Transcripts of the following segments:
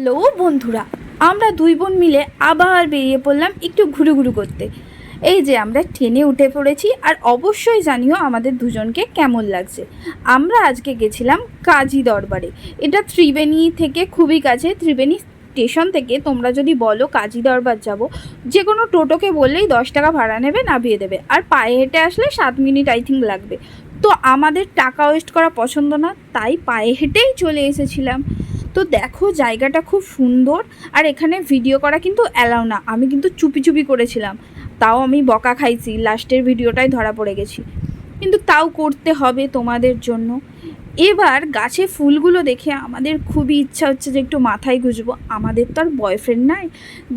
Hello বন্ধুরা, আমরা দুই বোন মিলে আবার বেরিয়ে পড়লাম একটু ঘুরু ঘুরু করতে। এই যে আমরা ট্রেনে উঠে পড়েছি আর অবশ্যই জানিও আমাদের দুজনকে কেমন লাগছে। আমরা আজকে গেছিলাম কাজী দরবারে। এটা ত্রিবেণী থেকে খুবই কাছে, ত্রিবেণী স্টেশন থেকে তোমরা যদি বলো কাজী দরবার যাব, যে কোনো টোটোকে বললেই দশ টাকা ভাড়া নেবে, নামিয়ে দেবে। আর পায়ে হেঁটে আসলে সাত মিনিট আই থিঙ্ক লাগবে। তো আমাদের টাকা ওয়েস্ট করা পছন্দ না, তাই পায়ে হেঁটেই চলে এসেছিলাম। তো দেখো জায়গাটা খুব সুন্দর, আর এখানে ভিডিও করা কিন্তু অ্যালাউ না। আমি কিন্তু চুপি চুপি করেছিলাম। তাও আমি বকা খাইছি লাস্টের ভিডিওটাই ধরা পড়ে গেছি। কিন্তু তাও করতে হবে তোমাদের জন্য। এবার গাছে ফুলগুলো দেখে আমাদের খুবই ইচ্ছা হচ্ছে যে একটু মাথায় গুজবো। আমাদের তো আর বয়ফ্রেন্ড নাই।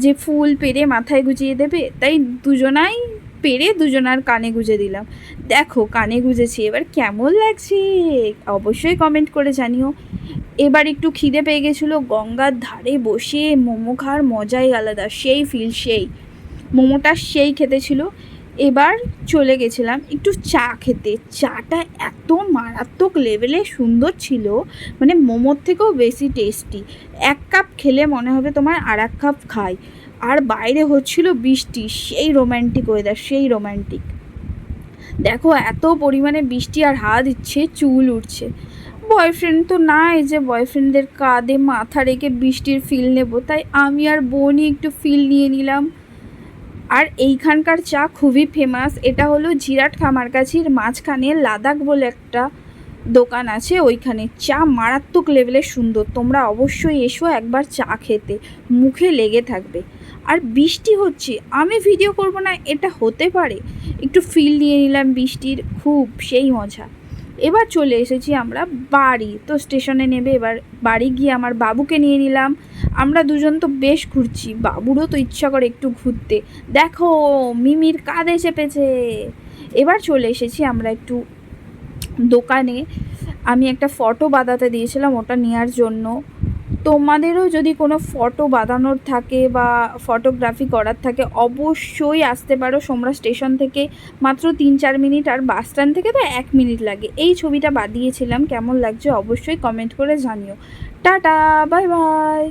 যে ফুল পেরে মাথায় গুজিয়ে দেবে, তাই দুজনাই পেরে দুজনার কানে গুঁজে দিলাম। দেখো, কানে গুঁজেছি, এবার কেমন লাগছে? অবশ্যই কমেন্ট করে জানিও। এবার একটু খিদে পেয়ে গেছিল, গঙ্গার ধারে বসে মোমো খাওয়ার মজাই আলাদা, সেই ফিল সেই। মোমোটা সেই খেতে ছিল। এবার চলে গেছিলাম একটু চা খেতে। চাটা এত মারাত্মক লেভেলে সুন্দর ছিল মানে মোমোর থেকেও বেশি টেস্টি এক কাপ খেলে মনে হবে তোমার আর এক কাপ খাই। আর বাইরে হচ্ছিল বৃষ্টি, সেই রোম্যান্টিক ওয়েদার সেই রোম্যান্টিক দেখো, এত পরিমাণে বৃষ্টি আর হাওয়া দিচ্ছে, চুল উঠছে বয়ফ্রেন্ড তো নাই যে বয়ফ্রেন্ডদের কাঁধে মাথা রেখে বৃষ্টির ফিল নেব, তাই আমি আর বোনই একটু ফিল নিয়ে নিলাম। আর এইখানকার চা খুবই ফেমাস এটা হলো জিরাট খামারকাছির মাঝখানে লাদাখ বলে একটা দোকান আছে, ওইখানে চা মারাত্মক লেভেলের সুন্দর। তোমরা অবশ্যই এসো একবার চা খেতে, মুখে লেগে থাকবে। আর বৃষ্টি হচ্ছে, আমি ভিডিও করব না, এটা হতে পারে। একটু ফিল নিয়ে নিলাম বৃষ্টির, খুব সেই মজা। এবার চলে এসেছি আমরা বাড়ি, তো স্টেশনে নেবে, এবার বাড়ি গিয়ে আমার বাবুকে নিয়ে নিলাম। আমরা দুজন তো বেশ ঘুরছি, বাবুরও তো ইচ্ছা করে একটু ঘুরতে। দেখো, মিমির কাঁধে চেপেছে। এবার চলে এসেছি আমরা একটু দোকানে আমি একটা ফটো বাঁধাতে দিয়েছিলাম ওটা নেওয়ার জন্য। তোমাদেরও যদি কোনো ফটো বাঁধানোর থাকে বা ফটোগ্রাফি করার থাকে, অবশ্যই আসতে পারো সোমরা স্টেশন থেকে। মাত্র তিন চার মিনিট আর বাস স্ট্যান্ড থেকে তো এক মিনিট লাগে। এই ছবিটা বাদিয়েছিলাম কেমন লাগছে অবশ্যই কমেন্ট করে জানিও। Tata, bye bye.